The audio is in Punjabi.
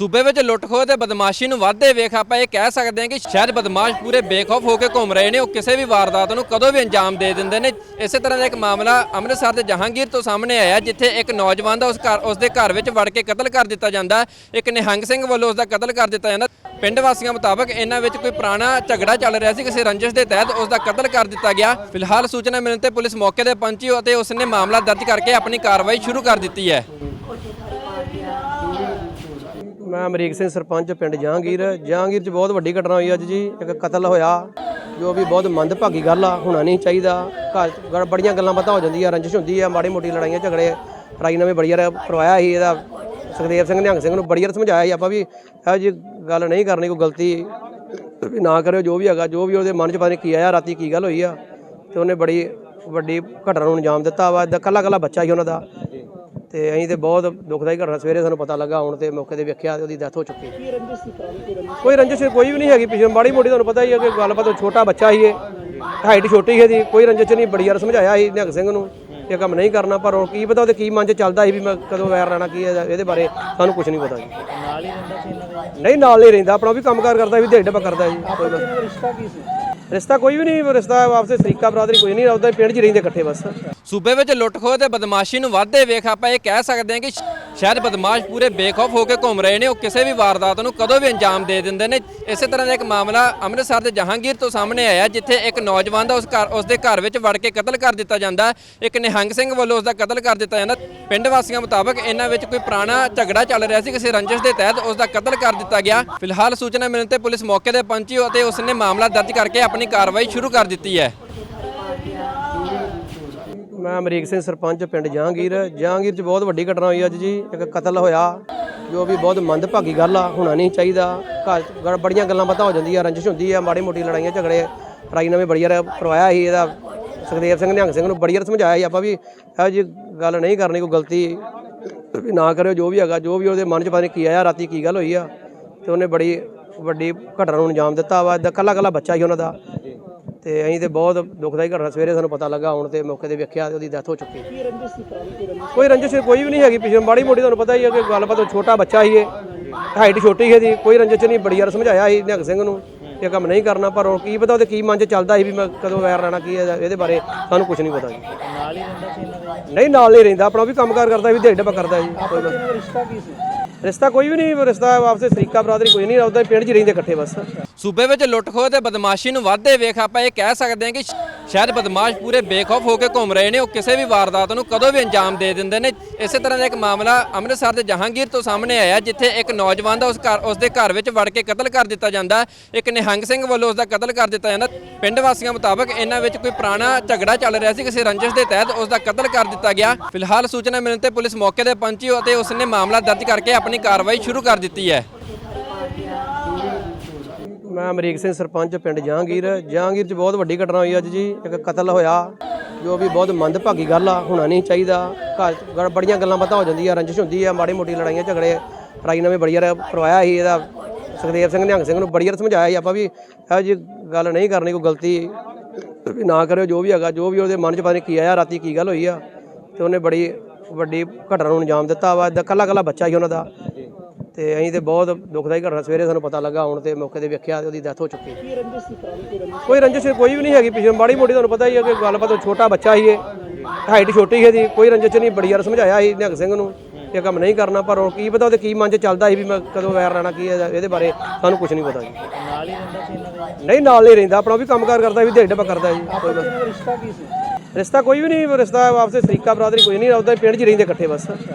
ਸੂਬੇ ਵਿੱਚ ਲੁੱਟ-ਖੋਹ ਤੇ ਬਦਮਾਸ਼ੀ ਨੂੰ ਵਾਧੇ ਵੇਖ ਆਪਾਂ ਇਹ ਕਹਿ ਸਕਦੇ ਹਾਂ ਕਿ ਸ਼ਾਇਦ ਬਦਮਾਸ਼ ਪੂਰੇ ਬੇਖੌਫ ਹੋ ਕੇ ਘੁੰਮ ਰਹੇ ਨੇ, ਉਹ ਕਿਸੇ ਵੀ ਵਾਰਦਾਤ ਨੂੰ ਕਦੋਂ ਵੀ ਅੰਜਾਮ ਦੇ ਦਿੰਦੇ ਨੇ। ਇਸੇ ਤਰ੍ਹਾਂ ਦਾ ਇੱਕ ਮਾਮਲਾ ਅੰਮ੍ਰਿਤਸਰ ਦੇ ਜਹਾਂਗੀਰ ਤੋਂ ਸਾਹਮਣੇ ਆਇਆ, ਜਿੱਥੇ ਇੱਕ ਨੌਜਵਾਨ ਦਾ ਉਸ ਘਰ, ਉਸ ਦੇ ਘਰ ਵਿੱਚ ਵੜ ਕੇ ਕਤਲ ਕਰ ਦਿੱਤਾ ਜਾਂਦਾ ਇੱਕ ਨਿਹੰਗ ਸਿੰਘ ਵੱਲੋਂ ਉਸ ਦਾ ਕਤਲ ਕਰ ਦਿੱਤਾ ਜਾਂਦਾ। ਪਿੰਡ ਵਾਸੀਆਂ ਮੁਤਾਬਕ ਇਹਨਾਂ ਵਿੱਚ ਕੋਈ ਪੁਰਾਣਾ ਝਗੜਾ ਚੱਲ ਰਿਹਾ ਸੀ, ਕਿਸੇ ਰੰਜਿਸ਼ ਦੇ ਤਹਿਤ ਉਸ ਦਾ ਕਤਲ ਕਰ ਦਿੱਤਾ ਗਿਆ। ਫਿਲਹਾਲ ਸੂਚਨਾ ਮਿਲਣ ਤੇ ਪੁਲਿਸ ਮੌਕੇ ਤੇ ਪਹੁੰਚੀ ਅਤੇ ਉਸ ਨੇ ਮਾਮਲਾ ਦਰਜ ਕਰਕੇ ਆਪਣੀ ਕਾਰਵਾਈ ਸ਼ੁਰੂ ਕਰ ਦਿੱਤੀ ਹੈ। ਮੈਂ ਅਮਰੀਕ ਸਿੰਘ ਸਰਪੰਚ ਪਿੰਡ ਜਹਾਂਗੀਰ। ਜਹਾਂਗੀਰ 'ਚ ਬਹੁਤ ਵੱਡੀ ਘਟਨਾ ਹੋਈ ਅੱਜ ਜੀ। ਇੱਕ ਕਤਲ ਹੋਇਆ, ਜੋ ਵੀ ਬਹੁਤ ਮੰਦਭਾਗੀ ਗੱਲ ਆ, ਹੋਣਾ ਨਹੀਂ ਚਾਹੀਦਾ। ਘਰ 'ਚ ਬੜੀਆਂ ਗੱਲਾਂ ਬਾਤਾਂ ਹੋ ਜਾਂਦੀਆਂ, ਰੰਜਿਸ਼ ਹੁੰਦੀ ਆ, ਮਾੜੀ ਮੋਟੀ ਲੜਾਈਆਂ, ਝਗੜੇ। ਰਾਈ ਨਵੇਂ ਬੜੀ ਯਾਰ ਕਰਵਾਇਆ ਸੀ ਇਹਦਾ। ਸੁਖਦੇਵ ਸਿੰਘ ਨਿਹੰਗ ਸਿੰਘ ਨੂੰ ਬੜੀ ਵਾਰ ਸਮਝਾਇਆ ਸੀ ਆਪਾਂ ਵੀ ਇਹੋ ਜੀ ਗੱਲ ਨਹੀਂ ਕਰਨੀ, ਕੋਈ ਗਲਤੀ ਵੀ ਨਾ ਕਰਿਓ, ਜੋ ਵੀ ਹੈਗਾ, ਜੋ ਵੀ ਉਹਦੇ ਮਨ 'ਚ ਪਤਾ ਨਹੀਂ ਕੀ ਆਇਆ, ਰਾਤੀ ਕੀ ਗੱਲ ਹੋਈ ਆ। ਤੇ ਉਹਨੇ ਬੜੀ ਵੱਡੀ ਘਟਨਾ ਨੂੰ ਅੰਜਾਮ ਦਿੱਤਾ ਵਾ। ਇਦਾਂ ਕੱਲਾ ਕੱਲਾ ਬੱਚਾ ਸੀ ਉਹਨਾਂ ਦਾ। ਤੇ ਅਸੀਂ ਤੇ ਬਹੁਤ ਦੁਖਦਾਈ ਘਟਨਾ ਸਵੇਰੇ ਸਾਨੂੰ ਪਤਾ ਲੱਗਾ ਹੁਣ ਤੇ ਮੌਕੇ ਤੇ ਵੇਖਿਆ ਤੇ ਉਹਦੀ ਡੈਥ ਹੋ ਚੁੱਕੀ ਕੋਈ ਰੰਜਿਸ਼? ਕੋਈ ਵੀ ਨਹੀਂ ਹੈਗੀ ਪਿਛੇ ਮਾੜੀ ਮੋਟੀ ਤੁਹਾਨੂੰ ਪਤਾ ਹੀ ਹੈ ਕਿ ਗੱਲਬਾਤ ਉਹ ਛੋਟਾ ਬੱਚਾ ਹੀ ਇਹ ਹਾਈਟ ਛੋਟੀ ਹੈ ਦੀ ਕੋਈ ਰੰਜਿਸ਼ ਨਹੀਂ ਬੜੀ ਵਾਰ ਸਮਝਾਇਆ ਸੀ ਨਿਹੰਗ ਸਿੰਘ ਨੂੰ ਇਹ ਕੰਮ ਨਹੀਂ ਕਰਨਾ ਪਰ ਹੁਣ ਕੀ ਪਤਾ ਉਹਦੇ ਕੀ ਮਨ 'ਚ ਚੱਲਦਾ ਸੀ ਵੀ ਮੈਂ ਕਦੋਂ ਵੈਰ ਲੈਣਾ ਕੀ ਹੈ ਇਹਦੇ ਬਾਰੇ ਸਾਨੂੰ ਕੁਝ ਨਹੀਂ ਪਤਾ ਜੀ। ਨਾਲ ਹੀ ਰਹਿੰਦਾ ਸੀ ਇਹਨਾਂ ਦੇ? ਨਹੀਂ ਨਾਲ ਨਹੀਂ ਰਹਿੰਦਾ ਆਪਣਾ ਵੀ ਕੰਮਕਾਰ ਕਰਦਾ ਵੀ ਦਿਹਾੜੀ ਡੱਬਾ ਕਰਦਾ ਜੀ ਕੋਈ ਰਿਸ਼ਤਾ ਕੀ ਸੀ? ਰਿਸ਼ਤਾ ਕੋਈ ਵੀ ਨਹੀਂ, ਰਿਸ਼ਤਾ ਆਪਸੇ ਸਰੀਕਾ ਬਰਾਦਰੀ ਕੋਈ ਨਹੀਂ, ਉਹਦਾ ਪਿੰਡ 'ਚ ਰਹਿੰਦੇ ਇਕੱਠੇ ਬਸ। ਸੂਬੇ ਵਿੱਚ ਲੁੱਟ-ਖੋਹ ਤੇ ਬਦਮਾਸ਼ੀ ਨੂੰ ਵਾਧੇ ਵੇਖ ਆਪਾਂ ਇਹ ਕਹਿ ਸਕਦੇ ਹਾਂ ਕਿ ਸ਼ਾਇਦ ਬਦਮਾਸ਼ ਪੂਰੇ ਬੇਖੌਫ ਹੋ ਕੇ ਘੁੰਮ ਰਹੇ ਨੇ, ਉਹ ਕਿਸੇ ਵੀ ਵਾਰਦਾਤ ਨੂੰ ਕਦੋਂ ਵੀ ਅੰਜਾਮ ਦੇ ਦਿੰਦੇ ਨੇ। ਇਸੇ ਤਰ੍ਹਾਂ ਦਾ ਇੱਕ ਮਾਮਲਾ ਅੰਮ੍ਰਿਤਸਰ ਦੇ ਜਹਾਂਗੀਰ ਤੋਂ ਸਾਹਮਣੇ ਆਇਆ, ਜਿੱਥੇ ਇੱਕ ਨੌਜਵਾਨ ਦਾ ਉਸ ਘਰ, ਉਸ ਦੇ ਘਰ ਵਿੱਚ ਵੜ ਕੇ ਕਤਲ ਕਰ ਦਿੱਤਾ ਜਾਂਦਾ ਇੱਕ ਨਿਹੰਗ ਸਿੰਘ ਵੱਲੋਂ ਉਸ ਦਾ ਕਤਲ ਕਰ ਦਿੱਤਾ ਜਾਂਦਾ। ਪਿੰਡ ਵਾਸੀਆਂ ਮੁਤਾਬਕ ਇਹਨਾਂ ਵਿੱਚ ਕੋਈ ਪੁਰਾਣਾ ਝਗੜਾ ਚੱਲ ਰਿਹਾ ਸੀ, ਕਿਸੇ ਰੰਜਿਸ਼ ਦੇ ਤਹਿਤ ਉਸ ਦਾ ਕਤਲ ਕਰ ਦਿੱਤਾ ਗਿਆ। ਫਿਲਹਾਲ ਸੂਚਨਾ ਮਿਲਣ ਤੇ ਪੁਲਿਸ ਮੌਕੇ ਤੇ ਪਹੁੰਚੀ ਅਤੇ ਉਸ ਨੇ ਮਾਮਲਾ ਦਰਜ ਕਰਕੇ ਆਪਣੀ ਕਾਰਵਾਈ ਸ਼ੁਰੂ ਕਰ ਦਿੱਤੀ ਹੈ। ਮੈਂ ਅਮਰੀਕ ਸਿੰਘ ਸਰਪੰਚ ਪਿੰਡ ਜਹਾਂਗੀਰ। ਜਹਾਂਗੀਰ 'ਚ ਬਹੁਤ ਵੱਡੀ ਘਟਨਾ ਹੋਈ ਅੱਜ ਜੀ। ਇੱਕ ਕਤਲ ਹੋਇਆ, ਜੋ ਵੀ ਬਹੁਤ ਮੰਦਭਾਗੀ ਗੱਲ ਆ, ਹੋਣਾ ਨਹੀਂ ਚਾਹੀਦਾ। ਘਰ 'ਚ ਬੜੀਆਂ ਗੱਲਾਂ ਬਾਤਾਂ ਹੋ ਜਾਂਦੀਆਂ, ਰੰਜਿਸ਼ ਹੁੰਦੀ ਆ, ਮਾੜੀ ਮੋਟੀ ਲੜਾਈਆਂ, ਝਗੜੇ। ਰਾਈ ਨਵੇਂ ਬੜੀ ਵਾਰ ਕਰਵਾਇਆ ਸੀ ਇਹਦਾ। ਸੁਖਦੇਵ ਸਿੰਘ ਨਿਹੰਗ ਸਿੰਘ ਨੂੰ ਬੜੀ ਵਾਰ ਸਮਝਾਇਆ ਸੀ, ਆਪਾਂ ਵੀ ਇਹੋ ਜੀ ਗੱਲ ਨਹੀਂ ਕਰਨੀ, ਕੋਈ ਗਲਤੀ ਵੀ ਨਾ ਕਰਿਓ, ਜੋ ਵੀ ਹੈਗਾ, ਜੋ ਵੀ ਉਹਦੇ ਮਨ 'ਚ ਪਤਾ ਨਹੀਂ ਕੀ ਆਇਆ, ਰਾਤੀ ਕੀ ਗੱਲ ਹੋਈ ਆ। ਤੇ ਉਹਨੇ ਬੜੀ ਵੱਡੀ ਘਟਨਾ ਨੂੰ ਅੰਜਾਮ ਦਿੱਤਾ ਵਾ। ਇਦਾਂ ਕੱਲਾ ਕੱਲਾ ਬੱਚਾ ਸੀ ਉਹਨਾਂ ਦਾ। ਤੇ ਅਸੀਂ ਤੇ ਬਹੁਤ ਦੁਖਦਾਈ ਘਟਨਾ ਸਵੇਰੇ ਸਾਨੂੰ ਪਤਾ ਲੱਗਾ ਹੁਣ ਤੇ ਮੌਕੇ ਤੇ ਵੇਖਿਆ ਤੇ ਉਹਦੀ ਡੈਥ ਹੋ ਚੁੱਕੀ ਕੀ ਸੀ ਕੋਈ ਰੰਜਿਸ਼? ਕੋਈ ਵੀ ਨਹੀਂ ਹੈਗੀ ਪਿਛੇ ਮਾੜੀ ਮੋਟੀ ਤੁਹਾਨੂੰ ਪਤਾ ਹੀ ਹੈ ਕਿ ਗੱਲਬਾਤ ਉਹ ਛੋਟਾ ਬੱਚਾ ਹੀ ਇਹ ਹਾਈਟ ਛੋਟੀ ਹੈ ਦੀ ਕੋਈ ਰੰਜਿਸ਼ ਨਹੀਂ ਬੜੀ ਵਾਰ ਸਮਝਾਇਆ ਸੀ ਨਿਹੰਗ ਸਿੰਘ ਨੂੰ ਇਹ ਕੰਮ ਨਹੀਂ ਕਰਨਾ ਪਰ ਹੁਣ ਕੀ ਪਤਾ ਉਹਦੇ ਕੀ ਮਨ 'ਚ ਚੱਲਦਾ ਸੀ ਵੀ ਮੈਂ ਕਦੋਂ ਵੈਰ ਲੈਣਾ ਕੀ ਹੈ ਇਹਦੇ ਬਾਰੇ ਸਾਨੂੰ ਕੁਝ ਨਹੀਂ ਪਤਾ ਜੀ। ਨਾਲ ਹੀ ਰਹਿੰਦਾ ਸੀ ਇਹਨਾਂ ਦੇ? ਨਹੀਂ ਨਾਲ ਨਹੀਂ ਰਹਿੰਦਾ ਆਪਣਾ ਵੀ ਕੰਮਕਾਰ ਕਰਦਾ ਵੀ ਦਿਹਾੜੀ ਡੱਬਾ ਕਰਦਾ ਜੀ ਕੋਈ ਗੱਲ- ਰਿਸ਼ਤਾ ਕੀ ਸੀ? ਰਿਸ਼ਤਾ ਕੋਈ ਵੀ ਨਹੀਂ, ਰਿਸ਼ਤਾ ਆਪਸੇ ਸਰੀਕਾ ਬਰਾਦਰੀ ਕੋਈ ਨਹੀਂ, ਉਹਦਾ ਪਿੰਡ 'ਚ ਰਹਿੰਦੇ ਇਕੱਠੇ ਬਸ। ਸੂਬੇ ਵਿੱਚ ਲੁੱਟ-ਖੋਹ ਤੇ ਬਦਮਾਸ਼ੀ ਨੂੰ ਵਾਧੇ ਵੇਖ ਆਪਾਂ ਇਹ ਕਹਿ ਸਕਦੇ ਹਾਂ ਕਿ ਸ਼ਾਇਦ ਬਦਮਾਸ਼ ਪੂਰੇ ਬੇਖੌਫ ਹੋ ਕੇ ਘੁੰਮ ਰਹੇ ਨੇ, ਉਹ ਕਿਸੇ ਵੀ ਵਾਰਦਾਤ ਨੂੰ ਕਦੋਂ ਵੀ ਅੰਜਾਮ ਦੇ ਦਿੰਦੇ ਨੇ। ਇਸੇ ਤਰ੍ਹਾਂ ਦਾ ਇੱਕ ਮਾਮਲਾ ਅੰਮ੍ਰਿਤਸਰ ਦੇ ਜਹਾਂਗੀਰ ਤੋਂ ਸਾਹਮਣੇ ਆਇਆ, ਜਿੱਥੇ ਇੱਕ ਨੌਜਵਾਨ ਦਾ ਉਸ ਘਰ, ਉਸ ਦੇ ਘਰ ਵਿੱਚ ਵੜ ਕੇ ਕਤਲ ਕਰ ਦਿੱਤਾ ਜਾਂਦਾ ਇੱਕ ਨਿਹੰਗ ਸਿੰਘ ਵੱਲੋਂ ਉਸ ਦਾ ਕਤਲ ਕਰ ਦਿੱਤਾ ਜਾਂਦਾ। ਪਿੰਡ ਵਾਸੀਆਂ ਮੁਤਾਬਕ ਇਹਨਾਂ ਵਿੱਚ ਕੋਈ ਪੁਰਾਣਾ ਝਗੜਾ ਚੱਲ ਰਿਹਾ ਸੀ, ਕਿਸੇ ਰੰਜਿਸ਼ ਦੇ ਤਹਿਤ ਉਸ ਦਾ ਕਤਲ ਕਰ ਦਿੱਤਾ ਗਿਆ। ਫਿਲਹਾਲ ਸੂਚਨਾ ਮਿਲਣ ਤੇ ਪੁਲਿਸ ਮੌਕੇ ਤੇ ਪਹੁੰਚੀ ਅਤੇ ਉਸ ਨੇ ਮਾਮਲਾ ਦਰਜ ਕਰਕੇ ਆਪਣੀ ਕਾਰਵਾਈ ਸ਼ੁਰੂ ਕਰ ਦਿੱਤੀ ਹੈ। ਮੈਂ ਅਮਰੀਕ ਸਿੰਘ ਸਰਪੰਚ ਪਿੰਡ ਜਹਾਂਗੀਰ। ਜਹਾਂਗੀਰ 'ਚ ਬਹੁਤ ਵੱਡੀ ਘਟਨਾ ਹੋਈ ਅੱਜ ਜੀ। ਇੱਕ ਕਤਲ ਹੋਇਆ, ਜੋ ਵੀ ਬਹੁਤ ਮੰਦਭਾਗੀ ਗੱਲ ਆ, ਹੋਣਾ ਨਹੀਂ ਚਾਹੀਦਾ। ਘਰ ਬੜੀਆਂ ਗੱਲਾਂ ਬਾਤਾਂ ਹੋ ਜਾਂਦੀਆਂ, ਰੰਜਿਸ਼ ਹੁੰਦੀ ਆ, ਮਾੜੀ ਮੋਟੀ ਲੜਾਈਆਂ, ਝਗੜੇ। ਰਾਈ ਨਵੇਂ ਬੜੀ ਯਾਰ ਕਰਵਾਇਆ ਸੀ ਇਹਦਾ। ਸੁਖਦੇਵ ਸਿੰਘ ਨਿਹੰਗ ਸਿੰਘ ਨੂੰ ਬੜੀ ਯਾਰ ਸਮਝਾਇਆ ਸੀ, ਆਪਾਂ ਵੀ ਇਹੋ ਜੀ ਗੱਲ ਨਹੀਂ ਕਰਨੀ, ਕੋਈ ਗਲਤੀ ਵੀ ਨਾ ਕਰਿਓ, ਜੋ ਵੀ ਹੈਗਾ, ਜੋ ਵੀ ਉਹਦੇ ਮਨ 'ਚ ਪਤਾ ਨਹੀਂ ਕੀ ਆਇਆ, ਰਾਤੀ ਕੀ ਗੱਲ ਹੋਈ ਆ। ਤੇ ਉਹਨੇ ਬੜੀ ਵੱਡੀ ਘਟਨਾ ਨੂੰ ਅੰਜਾਮ ਦਿੱਤਾ ਵਾ। ਇਦਾਂ ਕੱਲਾ ਕੱਲਾ ਬੱਚਾ ਸੀ ਉਹਨਾਂ ਦਾ। ਤੇ ਅਸੀਂ ਤੇ ਬਹੁਤ ਦੁਖਦਾਈ ਘਟਨਾ ਸਵੇਰੇ ਸਾਨੂੰ ਪਤਾ ਲੱਗਾ ਹੁਣ ਤੇ ਮੌਕੇ ਤੇ ਵੇਖਿਆ ਤੇ ਉਹਦੀ ਡੈਥ ਹੋ ਚੁੱਕੀ ਕੋਈ ਰੰਜਿਸ਼? ਕੋਈ ਵੀ ਨਹੀਂ ਹੈਗੀ ਪਿਛੇ ਮਾੜੀ ਮੋਟੀ ਤੁਹਾਨੂੰ ਪਤਾ ਹੀ ਹੈ ਕਿ ਗੱਲਬਾਤ ਉਹ ਛੋਟਾ ਬੱਚਾ ਹੀ ਇਹ ਹਾਈਟ ਛੋਟੀ ਹੈ ਦੀ ਕੋਈ ਰੰਜਿਸ਼ ਨਹੀਂ ਬੜੀ ਵਾਰ ਸਮਝਾਇਆ ਸੀ ਨਿਹੰਗ ਸਿੰਘ ਨੂੰ ਇਹ ਕੰਮ ਨਹੀਂ ਕਰਨਾ ਪਰ ਹੁਣ ਕੀ ਪਤਾ ਉਹਦੇ ਕੀ ਮਨ 'ਚ ਚੱਲਦਾ ਸੀ ਵੀ ਮੈਂ ਕਦੋਂ ਵੈਰ ਲੈਣਾ ਕੀ ਹੈ ਇਹਦੇ ਬਾਰੇ ਸਾਨੂੰ ਕੁਝ ਨਹੀਂ ਪਤਾ ਜੀ। ਨਾਲ ਹੀ ਰਹਿੰਦਾ ਸੀ ਇਹਨਾਂ ਦੇ ਨਹੀਂ ਨਾਲ ਨਹੀਂ ਰਹਿੰਦਾ ਆਪਣਾ ਵੀ ਕੰਮਕਾਰ ਕਰਦਾ ਵੀ ਡੱਬਾ ਕਰਦਾ ਜੀ ਕੋਈ ਰਿਸ਼ਤਾ ਕੀ ਸੀ? ਰਿਸ਼ਤਾ ਕੋਈ ਵੀ ਨਹੀਂ ਰਿਸ਼ਤਾ ਆਪਸੇ ਸਰੀਕਾ ਬਰਾਦਰੀ ਕੋਈ ਨਹੀਂ ਉਹਦਾ ਪਿੰਡ 'ਚ ਹੀ ਰਹਿੰਦੇ ਇਕੱਠੇ ਬਸ।